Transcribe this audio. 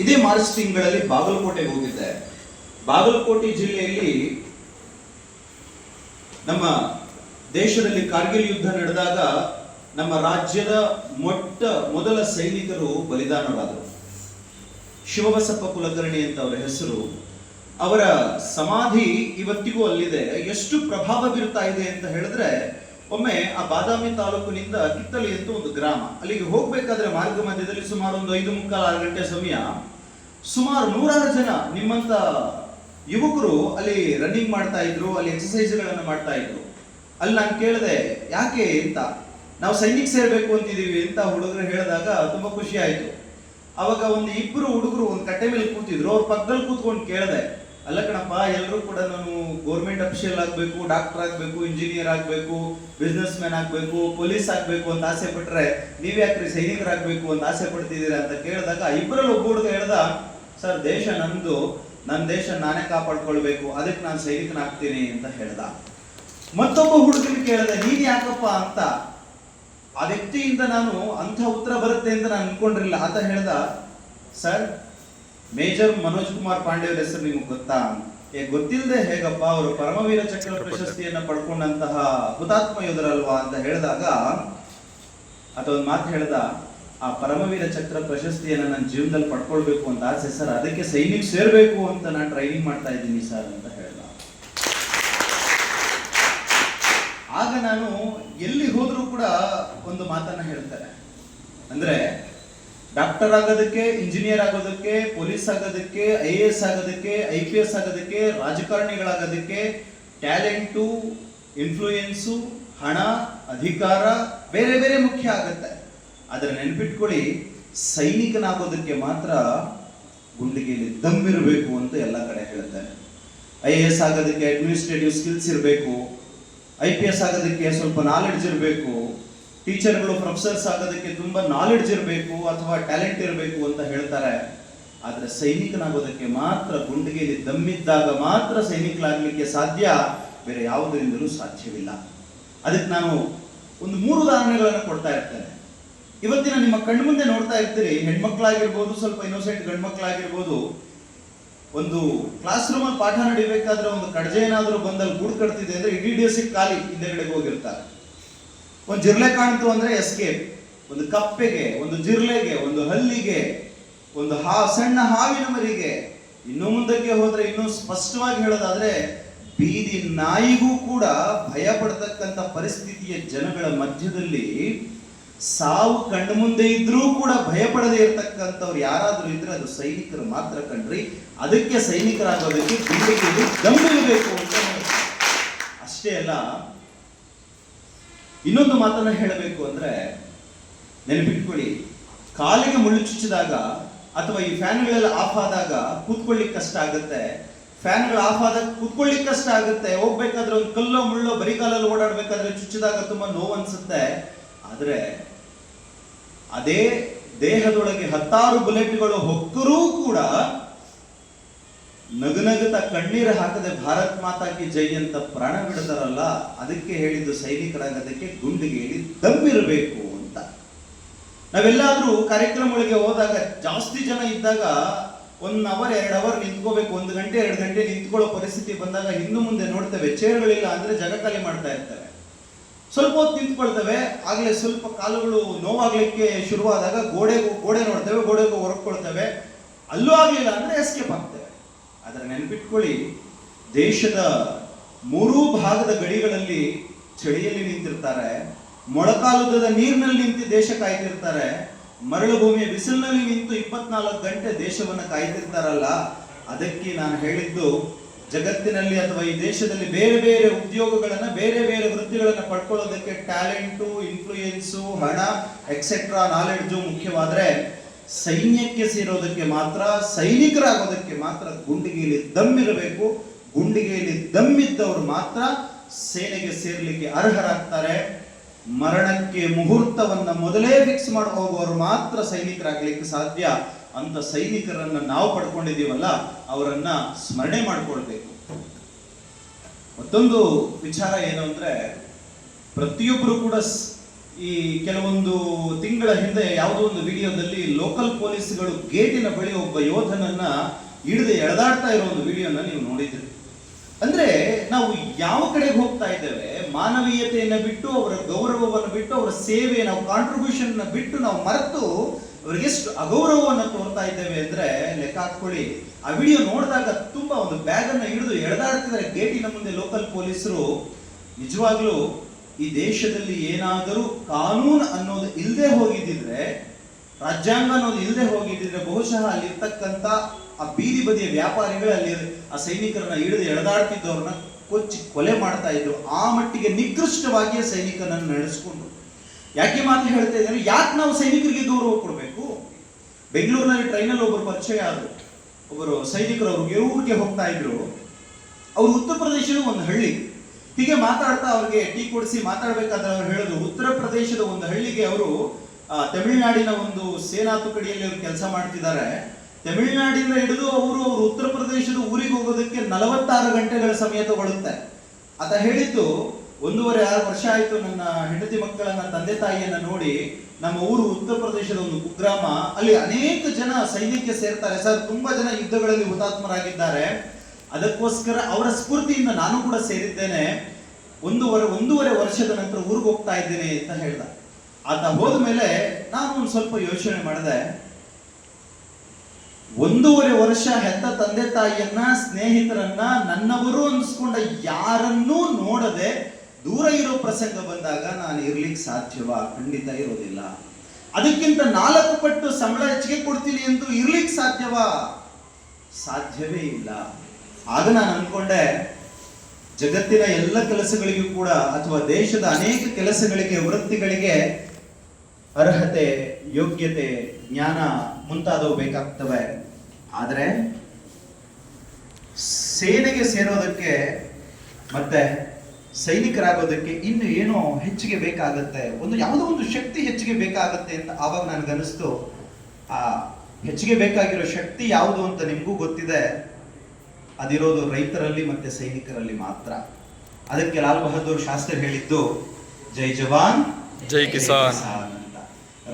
ಇದೇ ಮಾರ್ಚ್ ತಿಂಗಳಲ್ಲಿ ಬಾಗಲಕೋಟೆಗೆ ಹೋಗಿದ್ದೆ. ಬಾಗಲಕೋಟೆ ಜಿಲ್ಲೆಯಲ್ಲಿ ನಮ್ಮ ದೇಶದಲ್ಲಿ ಕಾರ್ಗಿಲ್ ಯುದ್ಧ ನಡೆದಾಗ ನಮ್ಮ ರಾಜ್ಯದ ಮೊಟ್ಟ ಮೊದಲ ಸೈನಿಕರು ಬಲಿದಾನರಾದರು. ಶಿವಬಸಪ್ಪ ಕುಲಕರ್ಣಿ ಅಂತ ಅವರ ಹೆಸರು. ಅವರ ಸಮಾಧಿ ಇವತ್ತಿಗೂ ಅಲ್ಲಿದೆ. ಎಷ್ಟು ಪ್ರಭಾವ ಬೀರ್ತಾ ಇದೆ ಅಂತ ಹೇಳಿದ್ರೆ ಒಮ್ಮೆ ಆ ಬಾದಾಮಿ ತಾಲೂಕಿನಿಂದ ಕಿತ್ತಲಿ ಅಂತ ಒಂದು ಗ್ರಾಮ. ಅಲ್ಲಿಗೆ ಹೋಗ್ಬೇಕಾದ್ರೆ ಮಾರ್ಗ ಮಧ್ಯದಲ್ಲಿ ಸುಮಾರು ಒಂದು ಐದು ಮುಕ್ಕಾಲು ಆರು ಗಂಟೆ ಸಮಯ. ಸುಮಾರು ನೂರಾರು ಜನ ನಿಮ್ಮಂತ ಯುವಕರು ಅಲ್ಲಿ ರನ್ನಿಂಗ್ ಮಾಡ್ತಾ ಇದ್ರು, ಅಲ್ಲಿ ಎಕ್ಸಸೈಸ್ಗಳನ್ನು ಮಾಡ್ತಾ ಇದ್ರು. ಅಲ್ಲಿ ನಾನು ಕೇಳಿದೆ, ಯಾಕೆ ಅಂತ ನಾವು ಸೈನಿಕ್ ಸೇರ್ಬೇಕು ಅಂತಿದೀವಿ, ಅಂತ ಹುಡುಗರು ಹೇಳಿದಾಗ ತುಂಬಾ ಖುಷಿ ಆಯ್ತು. ಅವಾಗ ಒಂದು ಇಬ್ಬರು ಹುಡುಗರು ಒಂದು ಕಟ್ಟೆ ಮೇಲೆ ಕೂತಿದ್ರು, ಅವ್ರ ಪಕ್ಕದಲ್ಲಿ ಕೂತ್ಕೊಂಡು ಕೇಳಿದೆ ಅಲ್ಲ ಕಣಪ್ಪ ಎಲ್ಲರೂ ಕೂಡ ನಾನು ಗೌರ್ಮೆಂಟ್ ಅಫಿಷಿಯಲ್ ಆಗಬೇಕು ಡಾಕ್ಟರ್ ಆಗಬೇಕು ಇಂಜಿನಿಯರ್ ಆಗಬೇಕು ಬಿಸ್ನೆಸ್ ಮ್ಯಾನ್ ಆಗಬೇಕು ಪೊಲೀಸ್ ಆಗಬೇಕು ಅಂತ ಆಸೆ ಪಟ್ಟರೆ ನೀವ್ ಯಾಕ್ರಿ ಆಗಬೇಕು ಅಂತ ಆಸೆ ಪಡ್ತಿದ್ದೀರಾ ಅಂತ ಕೇಳಿದಾಗ ಇಬ್ಬರಲ್ಲಿ ಒಬ್ಬ ಹುಡುಗ ಹೇಳ್ದ, ಸರ್, ದೇಶ ನಂದು ನನ್ನ ದೇಶ ನಾನೇ ಕಾಪಾಡ್ಕೊಳ್ಬೇಕು, ಅದಕ್ಕೆ ನಾನು ಸೈನಿಕನಾಗ್ತೀನಿ ಅಂತ ಹೇಳ್ದ. ಮತ್ತೊಬ್ಬ ಹುಡುಗನ ಕೇಳಿದೆ, ನೀನ್ ಯಾಕಪ್ಪ ಅಂತ? ಆ ವ್ಯಕ್ತಿಯಿಂದ ನಾನು ಅಂಥ ಉತ್ತರ ಬರುತ್ತೆ ಅಂತ ನಾನು ಅನ್ಕೊಂಡಿರಲಿಲ್ಲ. ಅಂತ ಹೇಳ್ದ, ಸರ್ ಮೇಜರ್ ಮನೋಜ್ ಕುಮಾರ್ ಪಾಂಡೆ ಅವರ ಹೆಸರು ನಿಮ್ಗೆ ಗೊತ್ತಾ? ಏ ಗೊತ್ತಿಲ್ಲದೆ ಹೇಗಪ್ಪ ಅವರು ಪರಮವೀರ ಚಕ್ರ ಪ್ರಶಸ್ತಿಯನ್ನ ಪಡ್ಕೊಂಡಂತಹ ಹುತಾತ್ಮ ಯೋಧರಲ್ವಾ ಅಂತ ಹೇಳಿದಾಗ ಅಥವಾ ಒಂದು ಮಾತು ಹೇಳ್ದ ಆ ಪರಮವೀರ ಚಕ್ರ ಪ್ರಶಸ್ತಿಯನ್ನ ನನ್ನ ಜೀವನದಲ್ಲಿ ಪಡ್ಕೊಳ್ಬೇಕು ಅಂತ ಆಸೆ ಸರ್. ಅದಕ್ಕೆ ಸೈನಿಕ್ ಸೇರ್ಬೇಕು ಅಂತ ನಾನು ಟ್ರೈನಿಂಗ್ ಮಾಡ್ತಾ ಇದ್ದೀನಿ ಸರ್ ಅಂತ ಹೇಳ್ದ. ಆಗ ನಾನು ಎಲ್ಲಿ ಹೋದ್ರೂ ಕೂಡ ಒಂದು ಮಾತನ್ನ ಹೇಳ್ತಾರೆ ಅಂದ್ರೆ ಡಾಕ್ಟರ್ ಆಗೋದಕ್ಕೆ ಇಂಜಿನಿಯರ್ ಆಗೋದಕ್ಕೆ ಪೊಲೀಸ್ ಆಗೋದಕ್ಕೆ ಐ ಎ ಎಸ್ ಆಗೋದಕ್ಕೆ ಐ ಪಿ ಎಸ್ ಆಗೋದಕ್ಕೆ, ರಾಜಕಾರಣಿಗಳಾಗೋದಕ್ಕೆ ಟ್ಯಾಲೆಂಟು ಇನ್ಫ್ಲೂಯೆನ್ಸು ಹಣ, ಅಧಿಕಾರ ಬೇರೆ ಬೇರೆ ಮುಖ್ಯ ಆಗುತ್ತೆ. ಆದರೆ ನೆನ್ಪಿಟ್ಕೊಳ್ಳಿ, ಸೈನಿಕನಾಗೋದಕ್ಕೆ ಮಾತ್ರ ಗುಂಡಿಗೆಯಲ್ಲಿ ದಮ್ಮಿರಬೇಕು ಅಂತ ಎಲ್ಲ ಕಡೆ ಹೇಳ್ತಾರೆ. ಐ ಎ ಎಸ್ ಆಗೋದಕ್ಕೆ ಅಡ್ಮಿನಿಸ್ಟ್ರೇಟಿವ್ ಸ್ಕಿಲ್ಸ್ ಇರಬೇಕು. ಐ ಪಿ ಎಸ್ ಆಗೋದಕ್ಕೆ ಸ್ವಲ್ಪ ನಾಲೆಡ್ಜ್ ಇರಬೇಕು. ಟೀಚರ್ಗಳು ಪ್ರೊಫೆಸರ್ಸ್ ಆಗೋದಕ್ಕೆ ತುಂಬಾ ನಾಲೆಡ್ಜ್ ಇರಬೇಕು ಅಥವಾ ಟ್ಯಾಲೆಂಟ್ ಇರಬೇಕು ಅಂತ ಹೇಳ್ತಾರೆ. ಆದರೆ ಸೈನಿಕನಾಗೋದಕ್ಕೆ ಮಾತ್ರ ಗುಂಡಿಗೆಯಲ್ಲಿ ದಮ್ಮಿದ್ದಾಗ ಮಾತ್ರ ಸೈನಿಕಲಾಗಲಿಕ್ಕೆ ಸಾಧ್ಯ, ಬೇರೆ ಯಾವುದರಿಂದಲೂ ಸಾಧ್ಯವಿಲ್ಲ. ಅದಕ್ಕೆ ನಾನು ಒಂದು ಮೂರು ಉದಾಹರಣೆಗಳನ್ನು ಕೊಡ್ತಾ ಇರ್ತೇನೆ. ಇವತ್ತಿನ ನಿಮ್ಮ ಕಣ್ಮುಂದೆ ನೋಡ್ತಾ ಇರ್ತೀರಿ, ಹೆಣ್ಮಕ್ಳಾಗಿರ್ಬೋದು, ಸ್ವಲ್ಪ ಇನ್ನೋಸೆಂಟ್ ಗಂಡ್ಮಕ್ಳಾಗಿರ್ಬೋದು, ಒಂದು ಕ್ಲಾಸ್ ರೂಮಲ್ಲಿ ಪಾಠ ನಡಿಬೇಕಾದ್ರೆ ಒಂದು ಕಡ್ಜೆ ಏನಾದರೂ ಬಂದಲ್ಲಿ ಗೂಡು ಕಟ್ತಿದೆ ಅಂದ್ರೆ ಇಡೀ ದಿವಸಕ್ಕೆ ಖಾಲಿ ಹಿಂದೆಗಡೆಗೆ ಹೋಗಿರ್ತಾರೆ. ಒಂದು ಜಿರ್ಲೆ ಕಾಣ್ತು ಅಂದ್ರೆ ಎಸ್ಕೇಪ್ ಒಂದು ಕಪ್ಪೆಗೆ, ಒಂದು ಜಿರ್ಲೆಗೆ, ಒಂದು ಹಲ್ಲಿಗೆ, ಒಂದು ಹಾ ಸಣ್ಣ ಹಾವಿನ ಮರಿಗೆ. ಇನ್ನು ಮುಂದಕ್ಕೆ ಹೋದ್ರೆ ಇನ್ನೂ ಸ್ಪಷ್ಟವಾಗಿ ಹೇಳೋದಾದ್ರೆ, ಬೀದಿ ನಾಯಿಗೂ ಕೂಡ ಭಯ ಪಡ್ತಕ್ಕಂಥ ಪರಿಸ್ಥಿತಿಯ ಜನಗಳ ಮಧ್ಯದಲ್ಲಿ ಸಾವು ಕಣ್ಣು ಮುಂದೆ ಇದ್ರೂ ಕೂಡ ಭಯ ಪಡದೇ ಇರತಕ್ಕಂಥವ್ರು ಯಾರಾದರೂ ಇದ್ರೆ ಅದು ಸೈನಿಕರು ಮಾತ್ರ ಕಣ್ರಿ. ಅದಕ್ಕೆ ಸೈನಿಕರಾಗೋದಕ್ಕೆ ಗಮನ ಇರಬೇಕು ಅಂತ ಹೇಳ್ತಾರೆ. ಅಷ್ಟೇ ಅಲ್ಲ ಇನ್ನೊಂದು ಮಾತನ್ನ ಹೇಳಬೇಕು ಅಂದ್ರೆ ನೆನಪಿಟ್ಕೊಳ್ಳಿ. ಕಾಲಿಗೆ ಮುಳ್ಳು ಚುಚ್ಚಿದಾಗ ಅಥವಾ ಈ ಫ್ಯಾನ್ಗಳೆಲ್ಲ ಆಫ್ ಆದಾಗ ಕೂತ್ಕೊಳ್ಳಿಕ್ ಕಷ್ಟ ಆಗುತ್ತೆ. ಫ್ಯಾನ್ಗಳು ಆಫ್ ಆದಾಗ ಕೂತ್ಕೊಳ್ಳಿಕ್ ಕಷ್ಟ ಆಗುತ್ತೆ. ಹೋಗ್ಬೇಕಾದ್ರೆ ಒಂದು ಕಲ್ಲೋ ಮುಳ್ಳೋ ಬರೀ ಕಾಲಲ್ಲಿ ಓಡಾಡ್ಬೇಕಾದ್ರೆ ಚುಚ್ಚಿದಾಗ ತುಂಬಾ ನೋವು ಅನ್ಸುತ್ತೆ ಆದ್ರೆ ಅದೇ ದೇಹದೊಳಗೆ ಹತ್ತಾರು ಬುಲೆಟ್ಗಳು ಹೊಕ್ಕರೂ ಕೂಡ ನಗುನಗುತ್ತಾ ಕಣ್ಣೀರು ಹಾಕದೆ ಭಾರತ್ ಮಾತಾಕಿ ಜೈ ಅಂತ ಪ್ರಾಣ ಬಿಡ್ತಾರಲ್ಲ, ಅದಕ್ಕೆ ಹೇಳಿದ್ದು ಸೈನಿಕರಾಗೋದಕ್ಕೆ ಹೇಳಿ ದಮ್ಮಿರಬೇಕು ಅಂತ. ನಾವೆಲ್ಲಾದ್ರೂ ಕಾರ್ಯಕ್ರಮಗಳಿಗೆ ಹೋದಾಗ ಜಾಸ್ತಿ ಜನ ಇದ್ದಾಗ ಒನ್ ಅವರ್ ಎರಡು ಅವರ್ ನಿಂತ್ಕೋಬೇಕು, ಒಂದು ಗಂಟೆ, ಎರಡು ಗಂಟೆ ನಿಂತ್ಕೊಳ್ಳೋ ಪರಿಸ್ಥಿತಿ ಬಂದಾಗ ಹಿಂದೂ ಮುಂದೆ ನೋಡ್ತೇವೆ, ಚೇರ್ಗಳಿಲ್ಲ ಅಂದ್ರೆ ಜಗತ್ತಲ್ಲಿ ಮಾಡ್ತಾ ಇರ್ತವೆ ಸ್ವಲ್ಪ ಹೊತ್ತು ನಿಂತ್ಕೊಳ್ತವೆ, ಆಗ್ಲೇ ಸ್ವಲ್ಪ ಕಾಲುಗಳು ನೋವಾಗ್ಲಿಕ್ಕೆ ಶುರುವಾದಾಗ ಗೋಡೆಗೂ, ಗೋಡೆ ನೋಡ್ತೇವೆ, ಗೋಡೆಗೂ ಹೊರಕೊಳ್ತೇವೆ ಅಲ್ಲೂ ಆಗ್ಲಿಲ್ಲ ಅಂದ್ರೆ ಎಸ್ಕೇಪ್ ಆಗ್ತೇವೆ. ಅದರ ನೆನಪಿಟ್ಕೊಳ್ಳಿ, ದೇಶದ ಮೂರೂ ಭಾಗದ ಗಡಿಗಳಲ್ಲಿ ಚಳಿಯಲ್ಲಿ ನಿಂತಿರ್ತಾರೆ ಮೊಳಕಾಲುದದ ನೀರಿನಲ್ಲಿ ನಿಂತು ದೇಶ ಕಾಯ್ತಿರ್ತಾರೆ ಮರಳು ಭೂಮಿಯ ಬಿಸಿಲಿನಲ್ಲಿ ನಿಂತು ಇಪ್ಪತ್ನಾಲ್ಕು ಗಂಟೆ ದೇಶವನ್ನು ಕಾಯ್ತಿರ್ತಾರಲ್ಲ, ಅದಕ್ಕೆ ನಾನು ಹೇಳಿದ್ದು, ಜಗತ್ತಿನಲ್ಲಿ ಅಥವಾ ಈ ದೇಶದಲ್ಲಿ ಬೇರೆ ಬೇರೆ ಉದ್ಯೋಗಗಳನ್ನು, ಬೇರೆ ಬೇರೆ ವೃತ್ತಿಗಳನ್ನು ಪಡ್ಕೊಳ್ಳೋದಕ್ಕೆ ಟ್ಯಾಲೆಂಟು, ಇನ್ಫ್ಲೂಯೆನ್ಸು, ಹಣ ಎಕ್ಸೆಟ್ರಾ ನಾಲೆಡ್ಜು ಮುಖ್ಯವಾದ್ರೆ ಸೈನ್ಯಕ್ಕೆ ಸೇರೋದಕ್ಕೆ ಮಾತ್ರ, ಸೈನಿಕರಾಗೋದಕ್ಕೆ ಮಾತ್ರ ಗುಂಡಿಗೆಯಲ್ಲಿ ದಮ್ಮಿರಬೇಕು. ಗುಂಡಿಗೆಯಲ್ಲಿ ದಮ್ಮಿದ್ದವರು ಮಾತ್ರ ಸೇನೆಗೆ ಸೇರ್ಲಿಕ್ಕೆ ಅರ್ಹರಾಗ್ತಾರೆ. ಮರಣಕ್ಕೆ ಮುಹೂರ್ತವನ್ನ ಮೊದಲೇ ಫಿಕ್ಸ್ ಮಾಡಿ ಹೋಗುವವರು ಮಾತ್ರ ಸೈನಿಕರಾಗ್ಲಿಕ್ಕೆ ಸಾಧ್ಯ. ಅಂತ ಸೈನಿಕರನ್ನ ನಾವು ಪಡ್ಕೊಂಡಿದ್ದೀವಲ್ಲ, ಅವರನ್ನ ಸ್ಮರಣೆ ಮಾಡ್ಕೊಳ್ಬೇಕು. ಮತ್ತೊಂದು ವಿಚಾರ ಏನು ಅಂದ್ರೆ ಪ್ರತಿಯೊಬ್ಬರು ಕೂಡ ಈ ಕೆಲವೊಂದು ತಿಂಗಳ ಹಿಂದೆ ಯಾವುದೋ ಒಂದು ವಿಡಿಯೋದಲ್ಲಿ ಲೋಕಲ್ ಪೊಲೀಸ್ಗಳು ಗೇಟಿನ ಬಳಿ ಒಬ್ಬ ಯೋಧನನ್ನ ಹಿಡಿದು ಎಳೆದಾಡ್ತಾ ಇರೋ ಒಂದು ವಿಡಿಯೋನ ನೀವು ನೋಡಿದ್ರಿ ಅಂದ್ರೆ ನಾವು ಯಾವ ಕಡೆಗೆ ಹೋಗ್ತಾ ಇದ್ದೇವೆ? ಮಾನವೀಯತೆಯನ್ನು ಬಿಟ್ಟು, ಅವರ ಗೌರವವನ್ನು ಬಿಟ್ಟು, ಅವರ ಸೇವೆ ನಾವು ಕಾಂಟ್ರಿಬ್ಯೂಷನ್ ಬಿಟ್ಟು ನಾವು ಮರೆತು ಅವ್ರಿಗೆ ಎಷ್ಟು ಅಗೌರವವನ್ನು ತೋರ್ತಾ ಇದ್ದೇವೆ ಅಂದ್ರೆ ಲೆಕ್ಕ ಹಾಕೊಳ್ಳಿ ಆ ವಿಡಿಯೋ ನೋಡಿದಾಗ ತುಂಬಾ ಒಂದು ಬ್ಯಾಗ್ ಅನ್ನ ಹಿಡಿದು ಎಳೆದಾಡ್ತಿದ್ದಾರೆ ಗೇಟಿನ ಮುಂದೆ ಲೋಕಲ್ ಪೊಲೀಸರು ನಿಜವಾಗ್ಲೂ ಈ ದೇಶದಲ್ಲಿ ಏನಾದರೂ ಕಾನೂನು ಅನ್ನೋದು ಇಲ್ಲದೆ ಹೋಗಿದ್ದಿದ್ರೆ, ರಾಜ್ಯಾಂಗ ಅನ್ನೋದು ಇಲ್ಲದೆ ಹೋಗಿದ್ದಿದ್ರೆ ಬಹುಶಃ ಅಲ್ಲಿರ್ತಕ್ಕಂಥ ಆ ಬೀದಿ ಬದಿಯ ವ್ಯಾಪಾರಿಗಳು ಅಲ್ಲಿ ಆ ಸೈನಿಕರನ್ನ ಹಿಡಿದು ಎಳೆದಾಡ್ತಿದ್ದವ್ರನ್ನ ಕೊಚ್ಚಿ ಕೊಲೆ ಮಾಡ್ತಾ ಇದ್ರು. ಆ ಮಟ್ಟಿಗೆ ನಿಕೃಷ್ಟವಾಗಿ ಆ ಸೈನಿಕನನ್ನು ನಡೆಸ್ಕೊಂಡು. ಯಾಕೆ ಮಾತು ಹೇಳ್ತಾ ಇದ್ದಾರೆ ಯಾಕೆ ನಾವು ಸೈನಿಕರಿಗೆ ಗೌರವ ಕೊಡಬೇಕು ಬೆಂಗಳೂರಿನಲ್ಲಿ ಟ್ರೈನಲ್ಲಿ ಒಬ್ಬರು ಪರಿಚಯ ಆದರು. ಒಬ್ಬರು ಸೈನಿಕರು ಅವ್ರಿಗೆ ಊರಿಗೆ ಹೋಗ್ತಾ ಇದ್ರು. ಅವ್ರು ಉತ್ತರ ಪ್ರದೇಶದ ಒಂದು ಹಳ್ಳಿ. ಹೀಗೆ ಮಾತಾಡ್ತಾ ಅವ್ರಿಗೆ ಟೀ ಕೊಡಿಸಿ ಮಾತಾಡ್ಬೇಕಾದ್ರೆ ಅವ್ರು ಹೇಳಿದ್ರು, ಉತ್ತರ ಪ್ರದೇಶದ ಒಂದು ಹಳ್ಳಿಗೆ ಅವರು ತಮಿಳುನಾಡಿನ ಒಂದು ಸೇನಾ ತುಕಡಿಯಲ್ಲಿ ಅವರು ಕೆಲಸ ಮಾಡ್ತಿದ್ದಾರೆ. ತಮಿಳುನಾಡಿನ ಹಿಡಿದು ಅವರು ಅವರು ಉತ್ತರ ಪ್ರದೇಶದ ಊರಿಗೆ ಹೋಗೋದಕ್ಕೆ ನಲವತ್ತಾರು ಗಂಟೆಗಳ ಸಮಯ ತಗೊಳುತ್ತೆ. ಅಂತ ಹೇಳಿದ್ದು ಒಂದೂವರೆ ಆರು ವರ್ಷ ಆಯಿತು ನನ್ನ ಹೆಂಡತಿ ಮಕ್ಕಳನ್ನ, ತಂದೆ ತಾಯಿಯನ್ನ ನೋಡಿ ನಮ್ಮ ಊರು ಉತ್ತರ ಪ್ರದೇಶದ ಒಂದು ಕುಗ್ರಾಮ. ಅಲ್ಲಿ ಅನೇಕ ಜನ ಸೈನ್ಯಕ್ಕೆ ಸೇರ್ತಾರೆ. ಸರ್, ತುಂಬಾ ಜನ ಯುದ್ಧಗಳಲ್ಲಿ ಹುತಾತ್ಮರಾಗಿದ್ದಾರೆ. ಅದಕ್ಕೋಸ್ಕರ ಅವರ ಸ್ಫೂರ್ತಿಯಿಂದ ನಾನು ಕೂಡ ಸೇರಿದ್ದೇನೆ. ಒಂದೂವರೆ ಒಂದೂವರೆ ವರ್ಷದ ನಂತರ ಊರಿಗೆ ಹೋಗ್ತಾ ಇದ್ದೇನೆ ಅಂತ ಹೇಳ್ದ. ಆತ ಹೋದ ಮೇಲೆ ನಾನು ಒಂದು ಸ್ವಲ್ಪ ಯೋಚನೆ ಮಾಡಿದೆ. ಒಂದೂವರೆ ವರ್ಷ ಹೆತ್ತ ತಂದೆ ತಾಯಿಯನ್ನ, ಸ್ನೇಹಿತರನ್ನ ನನ್ನವರು ಅನ್ಸ್ಕೊಂಡ ಯಾರನ್ನೂ ನೋಡದೆ ದೂರ ಇರೋ ಪ್ರಸಂಗ ಬಂದಾಗ ನಾನು ಇರ್ಲಿಕ್ಕೆ ಸಾಧ್ಯವಾ? ಖಂಡಿತ ಇರೋದಿಲ್ಲ. ಅದಕ್ಕಿಂತ ನಾಲ್ಕು ಪಟ್ಟು ಸಂಬಳ ಹೆಚ್ಚಿಗೆ ಕೊಡ್ತೀನಿ ಎಂದು ಇರ್ಲಿಕ್ಕೆ ಸಾಧ್ಯವಾ? ಸಾಧ್ಯವೇ ಇಲ್ಲ. ಆಗ ನಾನು ಅನ್ಕೊಂಡೆ ಜಗತ್ತಿನ ಎಲ್ಲ ಕೆಲಸಗಳಿಗೂ ಕೂಡ ಅಥವಾ ದೇಶದ ಅನೇಕ ಕೆಲಸಗಳಿಗೆ, ವೃತ್ತಿಗಳಿಗೆ ಅರ್ಹತೆ, ಯೋಗ್ಯತೆ, ಜ್ಞಾನ ಮುಂತಾದವು ಬೇಕಾಗ್ತವೆ. ಆದರೆ ಸೇನೆಗೆ ಸೇರೋದಕ್ಕೆ ಮತ್ತೆ ಸೈನಿಕರಾಗೋದಕ್ಕೆ ಇನ್ನು ಏನೋ ಹೆಚ್ಚಿಗೆ ಬೇಕಾಗತ್ತೆ, ಒಂದು ಯಾವುದೋ ಒಂದು ಶಕ್ತಿ ಹೆಚ್ಚಿಗೆ ಬೇಕಾಗತ್ತೆ ಅಂತ ಆವಾಗ ನನಗನ್ನಿಸ್ತು. ಆ ಹೆಚ್ಚಿಗೆ ಬೇಕಾಗಿರೋ ಶಕ್ತಿ ಯಾವುದು ಅಂತ ನಿಮಗೂ ಗೊತ್ತಿದೆ. ಅದಿರೋದು ರೈತರಲ್ಲಿ ಮತ್ತೆ ಸೈನಿಕರಲ್ಲಿ ಮಾತ್ರ ಅದಕ್ಕೆ ಲಾಲ್ ಬಹದ್ದೂರ್ ಶಾಸ್ತ್ರಿ ಹೇಳಿದ್ದು ಜೈ ಜವಾನ್ ಜೈ ಕಿಸಾನ್.